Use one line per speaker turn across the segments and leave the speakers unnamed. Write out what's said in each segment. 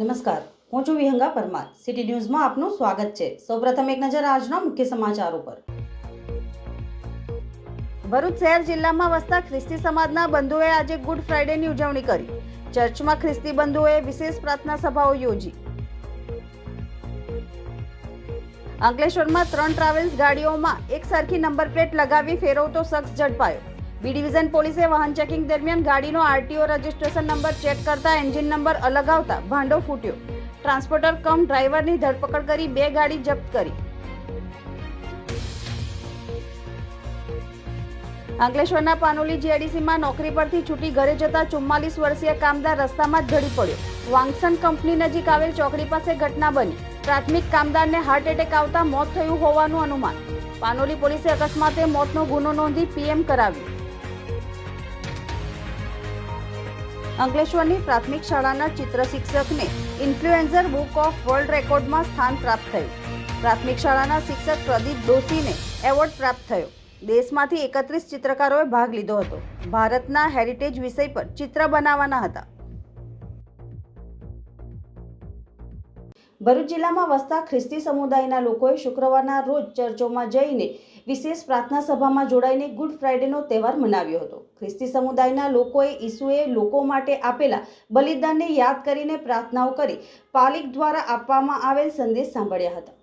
નમસ્કાર, હું છું વિહંગા પરમાર. સિટી ન્યૂઝમાં આપનું સ્વાગત છે. સૌપ્રથમ એક નજર આજના મુખ્ય સમાચારો પર ભરૂચ શહેર જિલ્લામાં વસતા ખ્રિસ્તી સમાજના બંધુઓએ આજે ગુડ ફ્રાઇડેની ઉજવણી કરી. ચર્ચમાં ખ્રિસ્તી બંધુઓએ વિશેષ પ્રાર્થના સભાઓ યોજી. અંકલેશ્વરમાં ત્રણ ટ્રાવેલ્સ ગાડીઓમાં એક સરખી નંબર પ્લેટ લગાવી ફેરવતો શખ્સ ઝડપાયો. બી ડિવિઝન પોલીસે વાહન ચેકિંગ દરમિયાન ગાડીનો આરટીઓ રજિસ્ટ્રેશન નંબર ચેક કરતા એન્જિન નંબર અલગ આવતા ભાંડો ફૂટ્યો. ટ્રાન્સપોર્ટર કમ ડ્રાઈવરની ધરપકડ કરી બે ગાડી જપ્ત કરી. અંકલેશ્વરના પાનોલી જીઆઈડીસીમાં નોકરી પરથી છૂટી ઘરે જતા ચુમ્માલીસ વર્ષીય કામદાર રસ્તામાં જ ઢળી પડ્યો. વાંગસન કંપની નજીક આવેલ ચોકડી પાસે ઘટના બની. પ્રાથમિક કામદારને હાર્ટ એટેક આવતા મોત થયું હોવાનું અનુમાન. પાનોલી પોલીસે અકસ્માતે મોતનો ગુનો નોંધી પીએમ કરાવ્યું. અંકલેશ્વરની પ્રાથમિક શાળાના ચિત્ર શિક્ષકને ઇન્ફ્લુએન્ઝર બુક ઓફ વર્લ્ડ રેકોર્ડમાં સ્થાન પ્રાપ્ત થયું. પ્રાથમિક શાળાના શિક્ષક પ્રદીપ જોશીને એવોર્ડ પ્રાપ્ત થયો. દેશમાંથી એકત્રીસ ચિત્રકારોએ ભાગ લીધો હતો. ભારતના હેરિટેજ વિષય પર ચિત્ર બનાવવાના હતા. ભરૂચ જિલ્લામાં વસતા ખ્રિસ્તી સમુદાયના લોકોએ શુક્રવારના રોજ ચર્ચોમાં જઈને વિશેષ પ્રાર્થના સભામાં જોડાઈને ગુડ ફ્રાઇડેનો તહેવાર મનાવ્યો હતો. ખ્રિસ્તી સમુદાયના લોકોએ ઈસુએ લોકો માટે આપેલા બલિદાનને યાદ કરીને પ્રાર્થનાઓ કરી પાલિક દ્વારા આપવામાં આવેલ સંદેશ સાંભળ્યા હતા.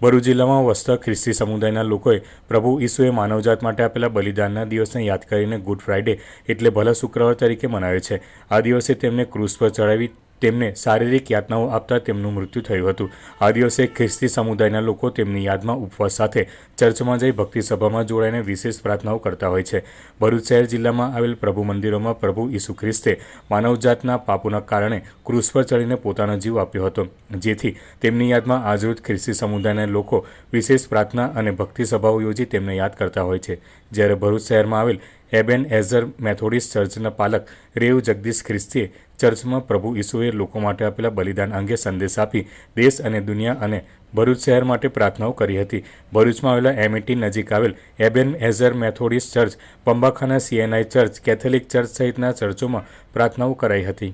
ભરૂચ જિલ્લામાં વસતા ખ્રિસ્તી સમુદાયના લોકોએ પ્રભુ ઈસુએ માનવજાત માટે આપેલા બલિદાનના દિવસને યાદ કરીને ગુડ ફ્રાઇડે એટલે ભલા શુક્રવાર તરીકે મનાવે છે. આ દિવસે તેમને ક્રૂઝ પર ચડાવી તેમને શારીરિક યાતનાઓ આપતા તેમનું મૃત્યુ થયું હતું. આ દિવસે ખ્રિસ્તી સમુદાયના લોકો તેમની યાદમાં ઉપવાસ સાથે ચર્ચમાં જઈ ભક્તિ સભામાં જોડાઈને વિશેષ પ્રાર્થનાઓ કરતા હોય છે. ભરૂચ શહેર જિલ્લામાં આવેલ પ્રભુ મંદિરોમાં પ્રભુ ઈસુ ખ્રિસ્તે માનવજાતના પાપોના કારણે ક્રૂઝ પર ચડીને પોતાનો જીવ આપ્યો હતો. જેથી તેમની યાદમાં આજરોજ ખ્રિસ્તી સમુદાયના લોકો વિશેષ પ્રાર્થના અને ભક્તિ સભાઓ યોજી તેમને યાદ કરતા હોય છે. જ્યારે ભરૂચ શહેરમાં આવેલ એબેન એઝર મેથોડિસ્ટ ચર્ચના પાલક રેવ જગદીશ ખ્રિસ્તીએ ચર્ચમાં પ્રભુ ઈસુએ લોકો માટે આપેલા બલિદાન અંગે સંદેશ આપી દેશ અને દુનિયા અને ભરૂચ શહેર માટે પ્રાર્થનાઓ કરી હતી. ભરૂચમાં આવેલા એમએટી નજીક આવેલ એબેન એઝર મેથોડિસ્ટ ચર્ચ, પંબાખાના સીએનઆઈ ચર્ચ, કેથોલિક ચર્ચ સહિતના ચર્ચોમાં પ્રાર્થનાઓ કરાઈ હતી.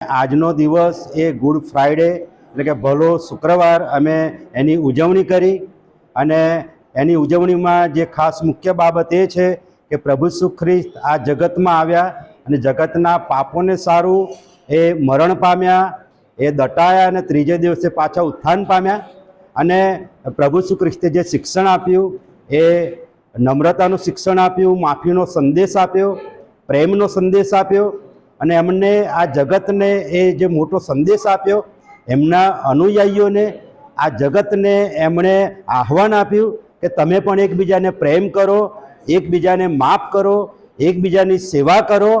આજનો દિવસ એ ગુડ ફ્રાઈડે એટલે કે ભલો શુક્રવાર અમે એની ઉજવણી કરી અને એની ઉજવણીમાં જે ખાસ મુખ્ય બાબત એ છે કે પ્રભુ સુખ્રિસ્ત આ જગતમાં આવ્યા અને જગતના પાપોને સારું, એ મરણ પામ્યા, એ દટાયા અને ત્રીજે દિવસે પાછા ઉત્થાન પામ્યા. અને પ્રભુ શ્રી ખ્રિસ્તે જે શિક્ષણ આપ્યું, એ નમ્રતાનું શિક્ષણ આપ્યું, માફીનો સંદેશ આપ્યો, પ્રેમનો સંદેશ આપ્યો, અને એમને આ જગતને એ જે મોટો સંદેશ આપ્યો, એમના અનુયાયીઓને આ જગતને એમણે આહવાન આપ્યું કે તમે પણ એકબીજાને પ્રેમ કરો, એકબીજાને માફ કરો, એકબીજાની સેવા કરો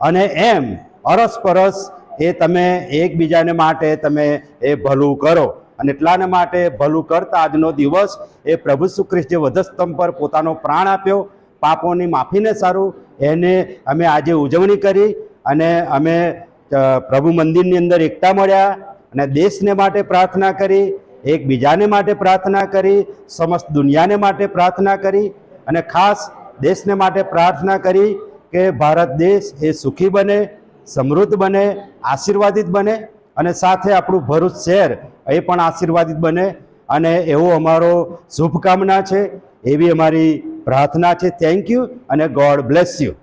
અને એમ અરસપરસ એ તમે એકબીજાને માટે તમે એ ભલું કરો. અને એટલાને માટે ભલું કરતા આજનો દિવસ એ પ્રભુ ઈસુ વધસ્તંભ પર પોતાનો પ્રાણ આપ્યો. પાપોની માફીને સારું. એને અમે આજે ઉજવણી કરી અને અમે પ્રભુ મંદિરની અંદર એકતા મળ્યા અને દેશને માટે પ્રાર્થના કરી, એકબીજાને માટે પ્રાર્થના કરી, સમસ્ત દુનિયાને માટે પ્રાર્થના કરી અને ખાસ દેશને માટે પ્રાર્થના કરી. કે ભારત દેશ એ સુખી બને, સમૃદ્ધ બને, આશીર્વાદિત બને અને સાથે આપણું ભરૂચ શહેર એ પણ આશીર્વાદિત બને અને એવો અમારો શુભકામના છે, એવી અમારી પ્રાર્થના છે. થેન્ક યુ અને ગોડ બ્લેસ યુ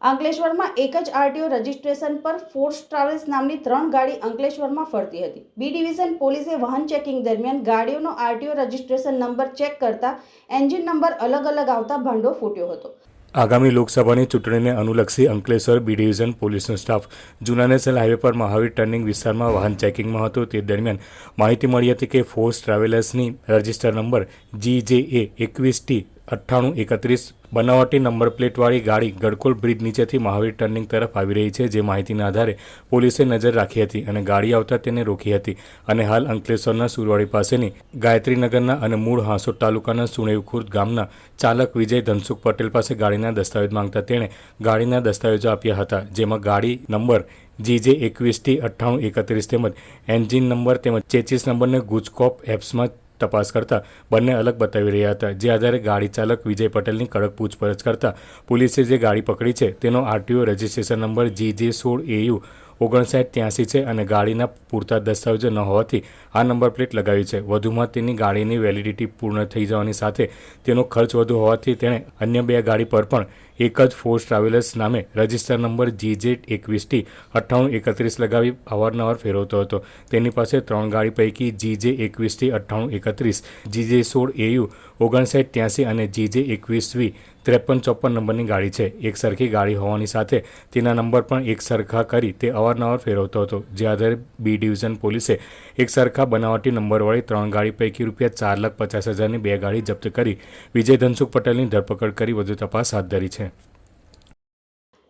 અંકલેશ્વરમાં એક જ આરટીઓ રજિસ્ટ્રેશન પર ફોર્સ ટ્રાવેલ્સ નામની ત્રણ ગાડી અંકલેશ્વરમાં ફરતી હતી. બી ડિવિઝન પોલીસે વાહન ચેકિંગ દરમિયાન ગાડીઓનો આરટીઓ રજિસ્ટ્રેશન નંબર ચેક કરતા એન્જિન નંબર અલગ અલગ આવતા ભાંડો ફૂટ્યો હતો.
આગામી લોકસભાની ચૂંટણીને અનુલક્ષી અંકલેશ્વર બી ડિવિઝન પોલીસનો સ્ટાફ જૂના નેશનલ હાઈવે પર મહાવીર ટર્નિંગ વિસ્તારમાં વાહન ચેકિંગમાં હતો. તે દરમિયાન માહિતી મળી હતી કે Force ટ્રાવેલર્સની register number G J A એકવીસ ટી અઠ્ઠાણું એકત્રીસ બનાવટી નંબર પ્લેટવાળી ગાડી ગડકોલ બ્રિજ નીચેથી મહાવીર ટર્નિંગ તરફ આવી રહી છે, જે માહિતીના આધારે પોલીસે નજર રાખી હતી અને ગાડી આવતા તેને રોકી હતી. અને હાલ અંકલેશ્વરના સુરવાડી પાસેની ગાયત્રીનગરના અને મૂળ હાંસોદ તાલુકાના સુણેવખુર્દ ગામના ચાલક વિજય ધનસુખ પટેલ પાસે ગાડીના દસ્તાવેજ માંગતા તેણે ગાડીના દસ્તાવેજો આપ્યા હતા, જેમાં ગાડી નંબર જીજે એકવીસથી અઠ્ઠાણું એકત્રીસ તેમજ એન્જિન નંબર તેમજ ચેચીસ નંબરને ગુજકોપ એપ્સમાં તપાસ કરતા બંને અલગ બતાવી રહ્યા હતા. જે આધારે ગાડી ચાલક વિજય પટેલની કડક પૂછપરછ કરતા પોલીસે જે ગાડી પકડી છે તેનો આરટીઓ રજિસ્ટ્રેશન નંબર જી જે સોળ એયુ ઓગણસાઠ ત્યાંસી છે અને ગાડીના પૂરતા દસ્તાવેજો ન હોવાથી આ નંબર પ્લેટ લગાવી છે. વધુમાં તેની ગાડીની વેલિડિટી પૂર્ણ થઈ જવાની સાથે તેનો ખર્ચ વધુ હોવાથી તેણે અન્ય બે ગાડી પર પણ એક જ ફોર્સ ટ્રાવેલર્સ નામે રજિસ્ટર નંબર જી જે એકવીસ ટી અઠ્ઠાણું એકત્રીસ લગાવી અવારનવાર ફેરવતો હતો. તેની પાસે ત્રણ ગાડી પૈકી જી જે એકવીસ ટી અઠ્ઠાણું એકત્રીસ જી જે સોળ એયુ, ઓગણસાઠ ત્યાંસી અને જી જે એકવીસ વી ત્રેપન ચોપન નંબરની ગાડી છે. એક સરખી ગાડી હોવાની સાથે તેના નંબર પણ એક સરખા કરી તે અવારનવાર ફેરવતો હતો. જે આધારે બી ડિવિઝન પોલીસે એક સરખા બનાવટી નંબરવાળી ત્રણ ગાડી પૈકી રૂપિયા ચાર લાખ પચાસ હજારની બે ગાડી જપ્ત કરી વિજય ધનસુખ પટેલની ધરપકડ કરી વધુ તપાસ હાથ ધરી છે.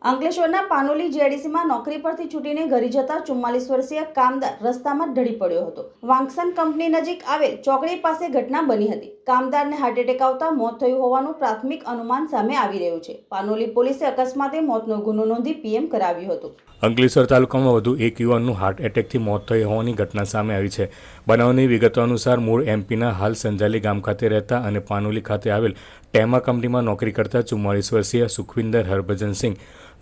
અંકલેશ્વરના પાનોલી જેડીસીમાં નોકરી પરથી છૂટીને ઘરે જતા ચુમ્માલીસ વર્ષીય કામદાર રસ્તામાં ઢળી પડ્યો હતો. વાંકસન કંપની નજીક આવેલ ચોકડી પાસે ઘટના બની હતી. કામદારને હાર્ટ એટેક આવતા મોત થયું હોવાનું પ્રાથમિક અનુમાન સામે આવી રહ્યું છે. પાનોલી પોલીસે અકસ્માતે મોતનો ગુનો નોંધી પીએમ કરાવ્યું હતું.
અંકલેશ્વર તાલુકામાં વધુ એક યુવાનનું હાર્ટ એટેકથી મોત થઈ હોવાની ઘટના સામે આવી છે. બનાવની વિગતો અનુસાર મૂળ એમપીના હાલ સંજાલી ગામ ખાતે રહેતા અને પાનોલી ખાતે આવેલ ટેમા કંપનીમાં નોકરી કરતા ચુમ્માળીસ વર્ષીય સુખવિંદર હરભજનસિંહ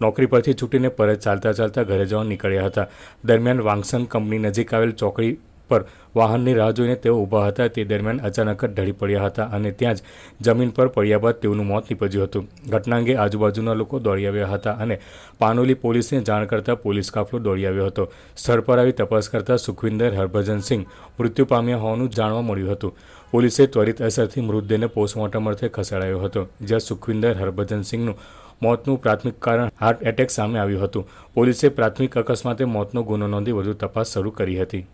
નોકરી પરથી છૂટીને પરત ચાલતા ચાલતા ઘરે જવા નીકળ્યા હતા. દરમિયાન વાંગસન કંપની નજીક આવેલ ચોકડી પર વાહનની રાહ જોઈને તેઓ ઊભા હતા. તે દરમિયાન અચાનક જ ઢળી પડ્યા હતા અને ત્યાં જ જમીન પર પડ્યા બાદ તેઓનું મોત નીપજ્યું હતું. ઘટના અંગે આજુબાજુના લોકો દોડી આવ્યા હતા અને પાનોલી પોલીસને જાણ કરતા પોલીસ કાફલો દોડી આવ્યો હતો. સ્થળ પર આવી તપાસ કરતા સુખવિંદર હરભજનસિંહ મૃત્યુ પામ્યા હોવાનું જાણવા મળ્યું હતું. પોલીસે ત્વરિત અસરથી મૃતદેહને પોસ્ટમોર્ટમ અર્થે ખસેડાયો હતો, જ્યાં સુખવિંદર હરભજનસિંહનું મોતનું પ્રાથમિક કારણ હાર્ટ એટેક સામે આવ્યું હતું. પોલીસે પ્રાથમિક અકસ્માતે મોતનો ગુનો નોંધી વધુ તપાસ શરૂ કરી હતી.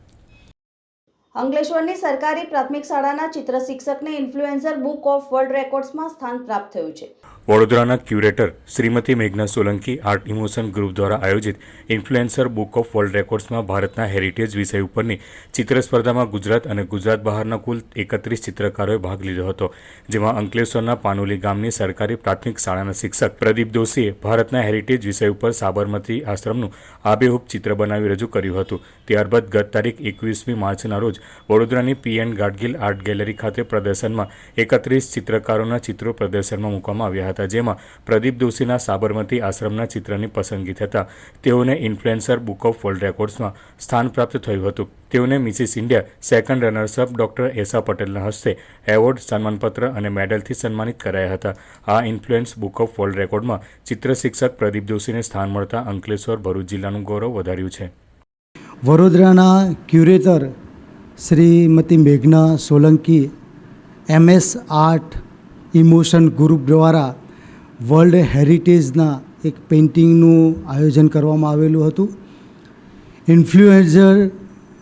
અંકલેશ્વરની સરકારી પ્રાથમિક શાળાના ચિત્ર શિક્ષકને ઇન્ફ્લુએન્સર બુક ઓફ વર્લ્ડ રેકોર્ડ્સમાં સ્થાન પ્રાપ્ત થયું છે.
વડોદરાના ક્યુરેટર શ્રીમતી મેઘના સોલંકી આર્ટ ઇમોશન ગ્રુપ દ્વારા આયોજિત ઇન્ફ્લુએન્સર બુક ઓફ વર્લ્ડ રેકોર્ડ્સમાં ભારતના હેરિટેજ વિષય ઉપરની ચિત્ર સ્પર્ધામાં ગુજરાત અને ગુજરાત બહારના કુલ એકત્રીસ ચિત્રકારોએ ભાગ લીધો હતો, જેમાં અંકલેશ્વરના પાનોલી ગામની સરકારી પ્રાથમિક શાળાના શિક્ષક પ્રદીપ દોશીએ ભારતના હેરિટેજ વિષય ઉપર સાબરમતી આશ્રમનું આબેહૂબ ચિત્ર બનાવી રજૂ કર્યું હતું. ત્યારબાદ ગત તારીખ એકવીસમી માર્ચના રોજ વડોદરાની P N Gadgil art gallery ખાતે પ્રદર્શનમાં એકત્રીસ ચિત્રકારોના ચિત્રો પ્રદર્શનમાં મૂકવામાં આવ્યા હતા, જેમાં પ્રદીપ દોશીના સાબરમતી આશ્રમના ચિત્રની પસંદગી થતાં તેઓને ઇન્ફ્લુએન્સર બુક ઓફ વર્લ્ડ રેકોર્ડ્સમાં સ્થાન પ્રાપ્ત થયું હતું. તેઓને Mrs India second runners up doctor Esha પટેલના હસ્તે એવોર્ડ, સન્માનપત્ર અને મેડલથી સન્માનિત કરાયા હતા. આ ઇન્ફ્લુએન્સ બુક ઓફ વર્લ્ડ રેકોર્ડમાં ચિત્ર શિક્ષક પ્રદીપ દોશીને સ્થાન મળતા અંકલેશ્વર ભરૂચ જિલ્લાનું ગૌરવ વધાર્યું છે.
વડોદરાના curator Shrimati મેઘના Solanki, MS art, emotion group દ્વારા વર્લ્ડ હેરિટેજના એક પેઇન્ટિંગનું આયોજન કરવામાં આવેલું હતું. ઇન્ફ્લુએન્ઝર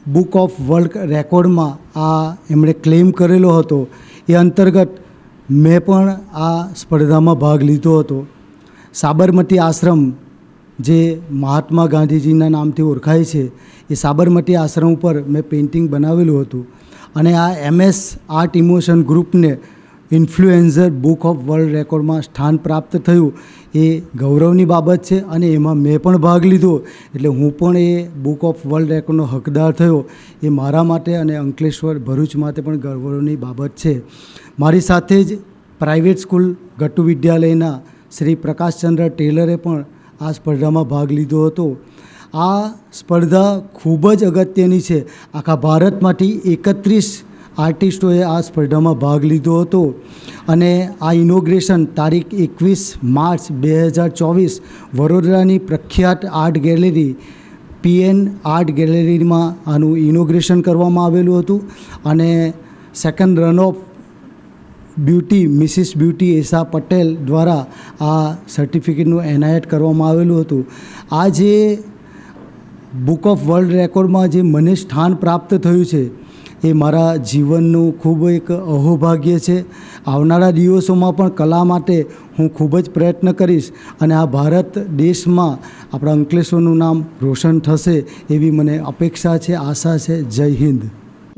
બુક ઓફ વર્લ્ડ રેકોર્ડમાં આ એમણે ક્લેમ કરેલો હતો. એ અંતર્ગત મેં પણ આ સ્પર્ધામાં ભાગ લીધો હતો. સાબરમતી આશ્રમ જે મહાત્મા ગાંધીજીના નામથી ઓળખાય છે, એ સાબરમતી આશ્રમ ઉપર મેં પેઇન્ટિંગ બનાવેલું હતું. અને આ એમએસ આર્ટ ઇમોશન ગ્રુપને ઇન્ફ્લુએન્ઝર બુક ઓફ વર્લ્ડ રેકોર્ડમાં સ્થાન પ્રાપ્ત થયું. એ ગૌરવની બાબત છે અને એમાં મેં પણ ભાગ લીધો. એટલે હું પણ એ બુક ઓફ વર્લ્ડ રેકોર્ડનો હકદાર થયો. એ મારા માટે અને અંકલેશ્વર ભરૂચ માટે પણ ગૌરવની બાબત છે. મારી સાથે જ પ્રાઇવેટ સ્કૂલ ગટ્ટુ વિદ્યાલયના શ્રી પ્રકાશચંદ્ર ટેલરે પણ આ સ્પર્ધામાં ભાગ લીધો હતો. આ સ્પર્ધા ખૂબ જ અગત્યની છે. આખા ભારતમાંથી એકત્રીસ આર્ટિસ્ટોએ આ સ્પર્ધામાં ભાગ લીધો હતો. અને આ ઇનોગ્રેશન તારીખ એકવીસ માર્ચ બે હજાર ચોવીસ વડોદરાની પ્રખ્યાત આર્ટ ગેલેરી, પીએન આર્ટ ગેલેરીમાં આનું ઇનોગ્રેશન કરવામાં આવેલું હતું. અને second run of beauty, Mrs beauty Esha Patel દ્વારા આ સર્ટિફિકેટનું એનાયત કરવામાં આવેલું હતું. આ જે બુક ઓફ વર્લ્ડ રેકોર્ડમાં જે મને સ્થાન પ્રાપ્ત થયું છે, એ મારા જીવનનું ખૂબ એક અહોભાગ્ય છે. આવનારા દિવસોમાં પણ કલા માટે હું ખૂબ જ પ્રયત્ન કરીશ અને આ ભારત દેશમાં આપણા અંકલેશ્વરનું નામ રોશન થશે એવી મને અપેક્ષા છે, આશા છે. જય હિન્દ.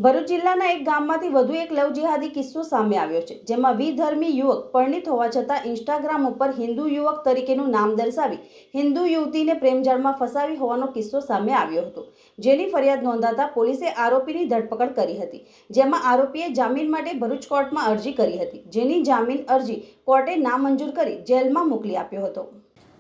ભરૂચ જિલ્લાના એક ગામમાંથી વધુ એક લવ જિહાદી કિસ્સો સામે આવ્યો છે, જેમાં વિધર્મી યુવક પરણિત હોવા છતાં ઇન્સ્ટાગ્રામ ઉપર હિન્દુ યુવક તરીકેનું નામ દર્શાવી હિન્દુ યુવતીને પ્રેમજાળમાં ફસાવી હોવાનો કિસ્સો સામે આવ્યો હતો. જેની ફરિયાદ નોંધાતા પોલીસે આરોપીની ધરપકડ કરી હતી, જેમાં આરોપીએ જામીન માટે ભરૂચ કોર્ટમાં અરજી કરી હતી, જેની જામીન અરજી કોર્ટે નામંજૂર કરી જેલમાં મોકલી આપ્યો હતો.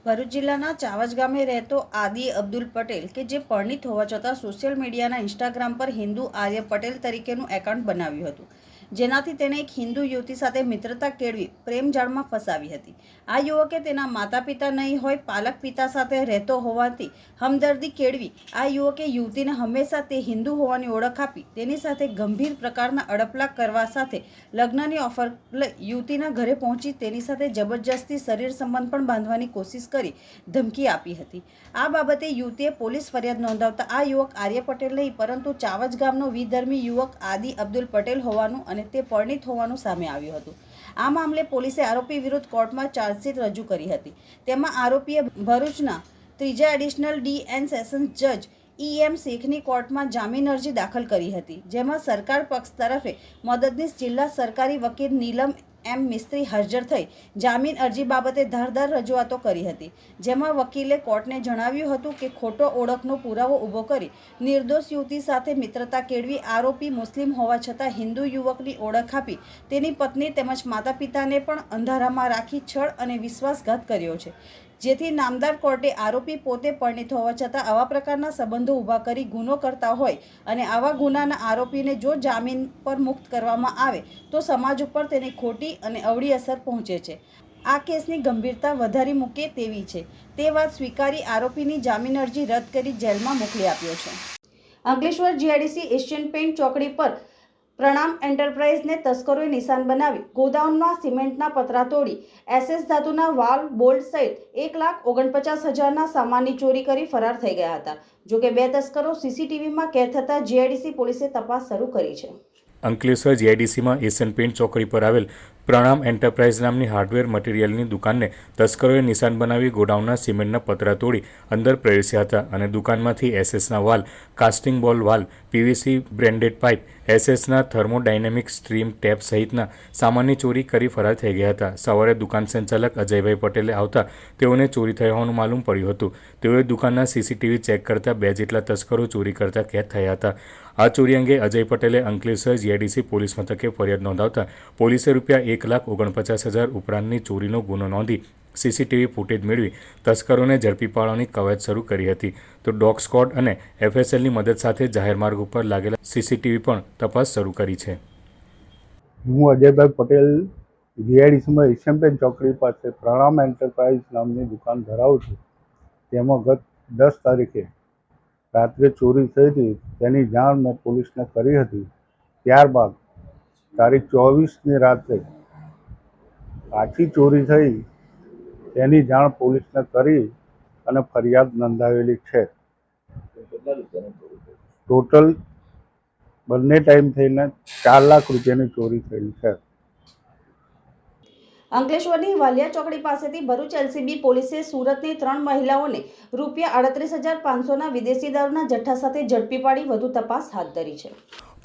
ભરૂચ જિલ્લાના ચાવજ ગામે રહેતો આદિ અબ્દુલ પટેલ, કે જે પરણિત હોવા છતાં સોશિયલ મીડિયાના ઇન્સ્ટાગ્રામ પર હિન્દુ આર્ય પટેલ તરીકેનું એકાઉન્ટ બનાવ્યું હતું. જેનાથી તેણે એક હિન્દુ યુવતી સાથે મિત્રતા કેળવી, પ્રેમ જાળમાં ફસાવી હતી. આ યુવકે તેના માતા પિતા નહીં હોય પાલક પિતા સાથે રહેતો હોવાથી હમદર્દી કેળવી, આ યુવકે યુવતીને હંમેશા તે હિન્દુ હોવાની ઓળખ આપી, તેની સાથે ગંભીર પ્રકારના અડપલા કરવા સાથે લગ્નની ઓફર લઈ યુવતીના ઘરે પહોંચી, તેની સાથે જબરજસ્તી શરીર સંબંધ પણ બાંધવાની કોશિશ કરી ધમકી આપી હતી. આ બાબતે યુવતીએ પોલીસ ફરિયાદ નોંધાવતા આ યુવક આર્ય પટેલ નહીં, પરંતુ ચાવજ ગામનો વિધર્મી યુવક આદિ અબ્દુલ પટેલ હોવાનું અને તે પરિણીત હોવાનું સામે આવ્યું હતું. આ મામલે પોલીસે આરોપી વિરુદ્ધ કોર્ટમાં ચાર્જશીટ રજૂ કરી હતી. તેમાં આરોપીએ ભરૂચના ત્રીજા એડિશનલ ડી એન સેશન્સ જજ ઈ એમ શેખની કોર્ટમાં જામીન અરજી દાખલ કરી હતી, જેમાં સરકાર પક્ષ તરફે મદદનીશ જિલ્લા સરકારી વકીલ નીલમ એમ મિસ્ત્રી હાજર થઈ જામીન અરજી બાબતે ધારદાર રજૂઆતો કરી હતી. જેમાં વકીલે કોર્ટને જણાવ્યું હતું કે ખોટો ઓળખનો પુરાવો ઊભો કરી નિર્દોષ યુવતી સાથે મિત્રતા કેળવી આરોપી મુસ્લિમ હોવા છતાં હિન્દુ યુવકની ઓળખ આપી તેની પત્ની તેમજ માતા પિતાને પણ અંધારામાં રાખી છળ અને વિશ્વાસઘાત કર્યો છે. જેથી નામદાર કોર્ટે આરોપી પોતે પરિણીત હોવા છતાં આવા પ્રકારના સંબંધો ઊભા કરી ગુનો કરતા હોય અને આવા ગુનાના આરોપીને જો જામીન પર મુક્ત કરવામાં આવે, તો સમાજ ઉપર તેની ખોટી અને અવળી અસર પહોંચે છે. આ કેસની ગંભીરતા વધારી મૂકે તેવી છે. તે વાત સ્વીકારી આરોપીની જામીન અરજી રદ કરી જેલમાં મોકલી આપ્યો છે. અંકલેશ્વર જીઆઈડીસી એશિયન પેઇન્ટ ચોકડી પર પ્રણામ એન્ટરપ્રાઇઝને તસ્કરોએ નિશાન બનાવી ગોદાઉનમાં સિમેન્ટના પતરા તોડી એસએસ ધાતુના વાલ, બોલ્ટ સહિત એક લાખ ઓગણપચાસ હજારના સામાનની ચોરી કરી ફરાર થઈ ગયા હતા. જોકે બે તસ્કરો સીસીટીવીમાં કેદ થતાં જીઆઈડીસી પોલીસે તપાસ શરૂ કરી છે.
અંકલેશ્વર જીઆઈડીસીમાં એશિયન પેઇન્ટ ચોકડી પર આવેલ પ્રણામ એન્ટરપ્રાઇઝ નામની હાર્ડવેર મટીરિયલની દુકાનને તસ્કરોએ નિશાન બનાવી ગોડાઉનના સિમેન્ટના પતરા તોડી અંદર પ્રવેશ્યા હતા અને દુકાનમાંથી એસએસના valve, casting ball valve, PVC branded pipe, એસએસના thermodynamic stream tape સહિતના સામાનની ચોરી કરી ફરાર થઈ ગયા હતા. સવારે દુકાન સંચાલક અજયભાઈ પટેલે આવતા તેઓને ચોરી થઈ હોવાનું માલુમ પડ્યું હતું. તેઓએ દુકાનના સીસીટીવી ચેક કરતા બે જેટલા તસ્કરો ચોરી કરતા કેદ થયા હતા. આ ચોરી અંગે અજય પટેલે અંકલેશ્વર જીઆઈડીસી પોલીસ મથકે ફરિયાદ નોંધાવતા પોલીસે રૂપિયા એક લાખ ઓગણપચાસ હજાર ઉપરાંતની ચોરીનો ગુનો નોંધી સીસીટીવી ફૂટેજ મેળવી તસ્કરોને ઝડપી પાડવાની કવાયત શરૂ કરી હતી. તો ડોગ સ્કોડ અને એફએસએલની મદદ સાથે જાહેર માર્ગ ઉપર લાગેલા સીસીટીવી પણ તપાસ શરૂ કરી છે.
હું અજયભાઈ પટેલ, જીઆઈડીસીમાં એશિયન ચોકડી પાસે પ્રણામ એન્ટરપ્રાઇઝ નામની દુકાન ધરાવું છું. તેમાં ગત દસ તારીખે રાત્રે ચોરી થઈ હતી તેની જાણ મેં પોલીસને કરી હતી. ત્યારબાદ તારીખ ચોવીસની રાત્રે પાછી ચોરી થઈ તેની જાણ પોલીસને કરી અને ફરિયાદ નોંધાવેલી છે. ટોટલ બંને ટાઈમ થઈને ચાર લાખ રૂપિયાની ચોરી થયેલી છે.
અંકલેશ્વરની વાલિયા ચોકડી પાસેથી ભરૂચ એલસીબી પોલીસે સુરતની ત્રણ મહિલાઓને રૂપિયા આડત્રીસ હજાર પાંચસોના વિદેશી દારૂના જથ્થા સાથે ઝડપી પાડી વધુ તપાસ હાથ ધરી છે.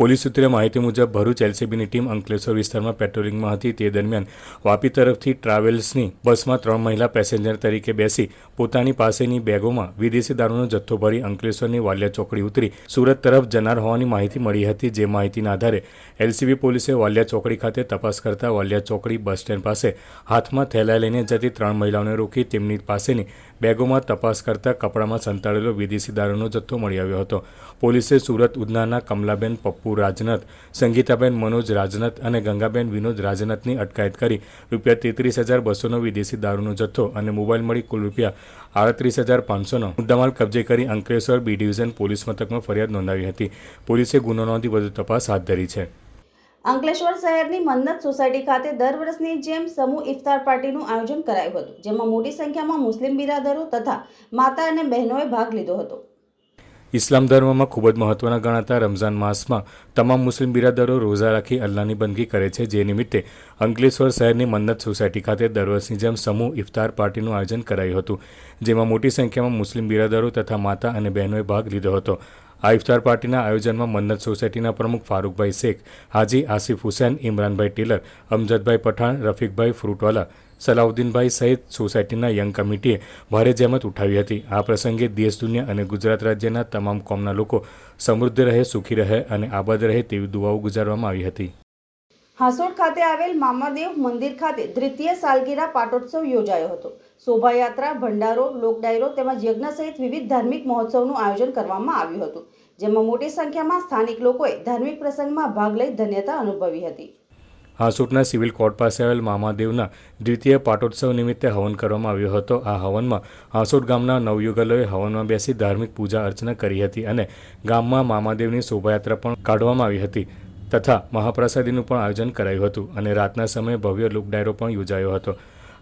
પોલીસ સૂત્રે માહિતી મુજબ, ભરૂચ એલસીબીની ટીમ અંકલેશ્વર વિસ્તારમાં પેટ્રોલિંગમાં હતી. તે દરમિયાન વાપી તરફથી ટ્રાવેલ્સની બસમાં ત્રણ મહિલા પેસેન્જર તરીકે બેસી પોતાની પાસેની બેગોમાં વિદેશી દારૂનો જથ્થો ભરી અંકલેશ્વરની વાલિયા ચોકડી ઉતરી સુરત તરફ જનાર હોવાની માહિતી મળી હતી. જે માહિતીના આધારે એલસીબી પોલીસે વાલિયા ચોકડી ખાતે તપાસ કરતા વાલિયા ચોકડી બસ સ્ટેન્ડ પાસે હાથમાં થેલા લઈને જતી ત્રણ મહિલાઓને રોકી તેમની પાસેની બેગોમાં તપાસ કરતા કપડામાં સંતાડેલો વિદેશી દારૂનો જથ્થો મળી આવ્યો હતો. પોલીસે સુરત ઉધનાના કમલાબેન પપ્પુ રાજનથ, સંગીતાબેન મનોજ રાજનથ અને ગંગાબેન વિનોદ રાજનાથની અટકાયત કરી રૂપિયા તેત્રીસ હજાર બસોનો વિદેશી દારૂનો જથ્થો અને મોબાઈલ મળી કુલ રૂપિયા આડત્રીસ હજાર પાંચસોનો મુદ્દામાલ કબજે કરી અંકલેશ્વર બી ડિવિઝન પોલીસ મથકમાં ફરિયાદ નોંધાવી હતી. પોલીસે ગુનો નોંધી વધુ તપાસ હાથ ધરી છે.
અંકલેશ્વર શહેરની મન્નત સોસાયટી ખાતે દર વર્ષની જેમ સમૂહ ઇફતાર પાર્ટીનું આયોજન કરાયું હતું, જેમાં મોટી સંખ્યામાં મુસ્લિમ બિરાદરો તથા માતા અને બહેનોએ ભાગ લીધો હતો.
ઇસ્લામ ધર્મમાં ખૂબ જ મહત્વના ગણાતા રમઝાન માસમાં તમામ મુસ્લિમ બિરાદરો રોઝા રાખી અલ્લાહની બંદગી કરે છે, જે નિમિત્તે અંકલેશ્વર શહેરની મન્નત સોસાયટી ખાતે દર વર્ષની જેમ સમૂહ ઇફતાર પાર્ટીનું આયોજન કરાયું હતું, જેમાં મોટી સંખ્યામાં મુસ્લિમ બિરાદરો તથા માતા અને બહેનોએ ભાગ લીધો હતો. આ ઇફતાર પાર્ટીના આયોજનમાં મન્નત સોસાયટીના પ્રમુખ ફારૂકભાઈ શેખ, હાજી આસિફ હુસૈન, ઇમરાનભાઈ ટેલર, અમજદભાઈ પઠાણ, રફીકભાઈ ફ્રૂટવાલા, સલાઉદ્દીનભાઈ સહિત સોસાયટીના યંગ કમિટીએ ભારે જહેમત ઉઠાવી હતી. આ પ્રસંગે દેશ, દુનિયા અને ગુજરાત રાજ્યના તમામ કોમના લોકો સમૃદ્ધ રહે, સુખી રહે અને આબાદ રહે તેવી દુઆઓ ગુજારવામાં આવી હતી.
હાંસોડ ખાતે આવેલ મામાદેવ મંદિર ખાતે દ્વિતીય સાલગીરા પાટોત્સવ યોજાયો હતો. શોભાયાત્રા, ભંડારો, લોકડાયરો તેમજ યજ્ઞ સહિત વિવિધ ધાર્મિક મહોત્સવનું આયોજન કરવામાં આવ્યું હતું, જેમાં મોટી સંખ્યામાં સ્થાનિક લોકોએ ધાર્મિક પ્રસંગમાં ભાગ લઈ ધન્યતા અનુભવી હતી.
હાંસોટના સિવિલ કોર્ટ પાસે આવેલ મામાદેવના દ્વિતીય પાટોત્સવ નિમિત્તે હવન કરવામાં આવ્યો હતો. આ હવનમાં હાંસોટ ગામના નવયુગલોએ હવનમાં બેસી ધાર્મિક પૂજા અર્ચના કરી હતી અને ગામમાં મામાદેવની શોભાયાત્રા પણ કાઢવામાં આવી હતી. તથા મહાપ્રસાદીનું પણ આયોજન કરાયું હતું અને રાતના સમયે ભવ્ય લોકડાયરો પણ યોજાયો હતો.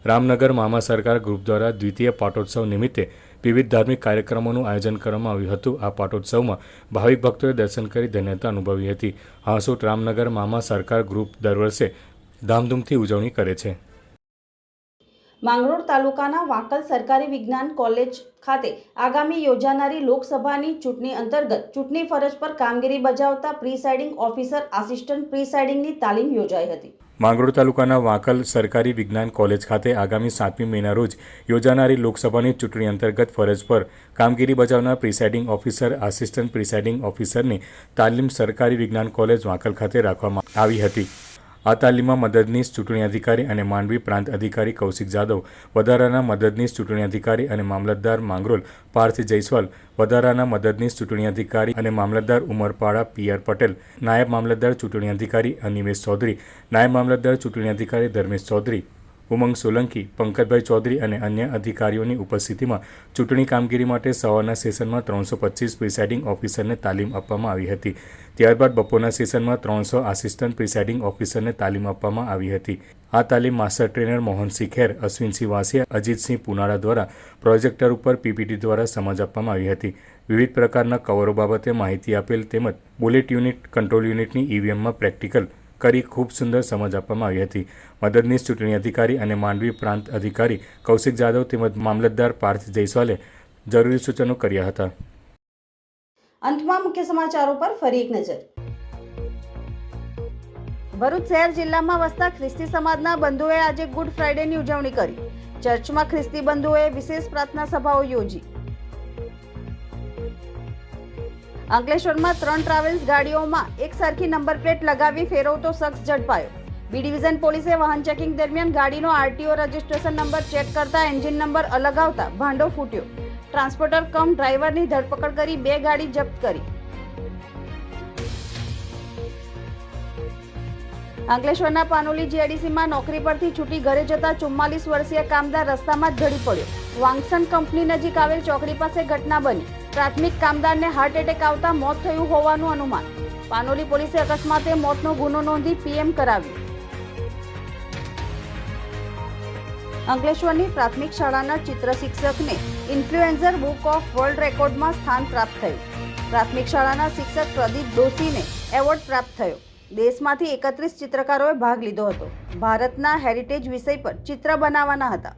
રામનગર મામા સરકાર ગ્રુપ દ્વારા દ્વિતીય પાટોત્સવ નિમિત્તે વિવિધ ધાર્મિક કાર્યક્રમોનું આયોજન કરવામાં આવ્યું હતું. આ પાટોત્સવમાં ભાવિક ભક્તોએ દર્શન કરી ધન્યતા અનુભવી હતી. હાંસોટ રામનગર મામા સરકાર ગ્રુપ દર વર્ષે ધામધૂમથી ઉજવણી કરે છે.
માંગરોળ તાલુકાના વાંકલ સરકારી વિજ્ઞાન કોલેજ ખાતે આગામી યોજાનારી લોકસભાની ચૂંટણી અંતર્ગત ચૂંટણી ફરજ પર કામગીરી બજાવતા પ્રિસાઇડિંગ ઓફિસર આસિસ્ટન્ટ પ્રિસાઇડિંગની તાલીમ યોજાઈ હતી.
માંગરોળ તાલુકાના વાંકલ સરકારી વિજ્ઞાન કોલેજ ખાતે આગામી સાતમી મેના રોજ યોજાનારી લોકસભાની ચૂંટણી અંતર્ગત ફરજ પર કામગીરી બજાવનાર પ્રિસાઇડિંગ ઓફિસર, આસિસ્ટન્ટ પ્રિસાઇડિંગ ઓફિસરની તાલીમ સરકારી વિજ્ઞાન કોલેજ વાંકલ ખાતે રાખવામાં આવી હતી. આ તાલીમમાં મદદનીશ ચૂંટણી અધિકારી અને માંડવી પ્રાંત અધિકારી કૌશિક જાદવ, વધારાના મદદનીશ ચૂંટણી અધિકારી અને મામલતદાર માંગરોલ, પાર્થ જયસ્વાલ, વધારાના મદદનીશ ચૂંટણી અધિકારી અને મામલતદાર ઉમરપાડા પીઆર પટેલ, નાયબ મામલતદાર ચૂંટણી અધિકારી અનિમેશ ચૌધરી, નાયબ મામલતદાર ચૂંટણી અધિકારી ધર્મેશ ચૌધરી ઉમંગ સોલંકી, પંકજભાઈ ચૌધરી અને અન્ય અધિકારીઓની ઉપસ્થિતિમાં ચૂંટણી કામગીરી માટે સવારના સેશનમાં ત્રણસો પચીસ પ્રિસાઇડિંગ ઓફિસરને તાલીમ આપવામાં આવી હતી. ત્યારબાદ બપોરના સેશનમાં ત્રણસો આસિસ્ટન્ટ પ્રિસાઇડિંગ ઓફિસરને તાલીમ આપવામાં આવી હતી. આ તાલીમ માસ્ટર ટ્રેનર મોહનસિંહ ખેર અશ્વિનસિંહ વાસિયા, અજીતસિંહ પુનાળા દ્વારા પ્રોજેક્ટર ઉપર પીપીટી દ્વારા સમજ આપવામાં આવી હતી. વિવિધ પ્રકારના કવરો બાબતે માહિતી આપેલ તેમજ બુલેટ યુનિટ કંટ્રોલ યુનિટની ઈવીએમમાં પ્રેક્ટિકલ કરી ખૂબ સુંદર સમજ આપવામાં આવી હતી. મદદનીશ ચૂંટણી અધિકારી અને માંડવી પ્રાંત અધિકારી કૌશિક જાદવ તેમજ મામલતદાર પાર્થ જયસ્વાલે જરૂરી સૂચનો કર્યા હતા.
અંતમાં મુખ્ય સમાચારો પર ફરી એક નજર. ભરૂચ શહેર જિલ્લામાં વસતા ખ્રિસ્તી સમાજના બંધુઓએ આજે ગુડ ફ્રાઇડેની ઉજવણી કરી. ચર્ચમાં ખ્રિસ્તી બંધુઓએ વિશેષ પ્રાર્થના સભાઓ યોજી. અંકલેશ્વરમાં ત્રણ ટ્રાવેલ્સ ગાડીઓમાં એક સરખી નંબર પ્લેટ લગાવી ફેરવતો શખ્સ ઝડપાયો. બી ડિવિઝન પોલીસે વાહન ચેકિંગ દરમિયાન ગાડીનો આરટીઓ રજિસ્ટ્રેશન નંબર ચેક કરતા એન્જિન નંબર અલગ આવતા ભાંડો ફૂટ્યો. ટ્રાન્સપોર્ટર કમ ડ્રાઈવરની ધરપકડ કરી બે ગાડી જપ્ત કરી. અંકલેશ્વરના પાનોલી જીઆઈડીસીમાં નોકરી પરથી છૂટી ઘરે જતા ચુમ્માલીસ વર્ષીય કામદાર રસ્તામાં જ ઢળી પડ્યો. વાંગસન કંપની નજીક આવેલ ચોકડી પાસે ઘટના બની. પ્રાથમિક કામદારને હાર્ટ એટેક આવતા મોત થયું હોવાનું અનુમાન. પાનોલી પોલીસે અકસ્માતે મોતનો ગુનો નોંધી પીએમ કરાવ્યું. અંકલેશ્વરની પ્રાથમિક શાળાના ચિત્ર શિક્ષકને ઇન્ફ્લુએન્ઝર બુક ઓફ વર્લ્ડ રેકોર્ડમાં સ્થાન પ્રાપ્ત થયું. પ્રાથમિક શાળાના શિક્ષક પ્રદીપ દોશીને એવોર્ડ પ્રાપ્ત થયો. દેશમાંથી એકત્રીસ ચિત્રકારોએ ભાગ લીધો હતો. ભારતના હેરિટેજ વિષય પર ચિત્ર બનાવવાના હતા.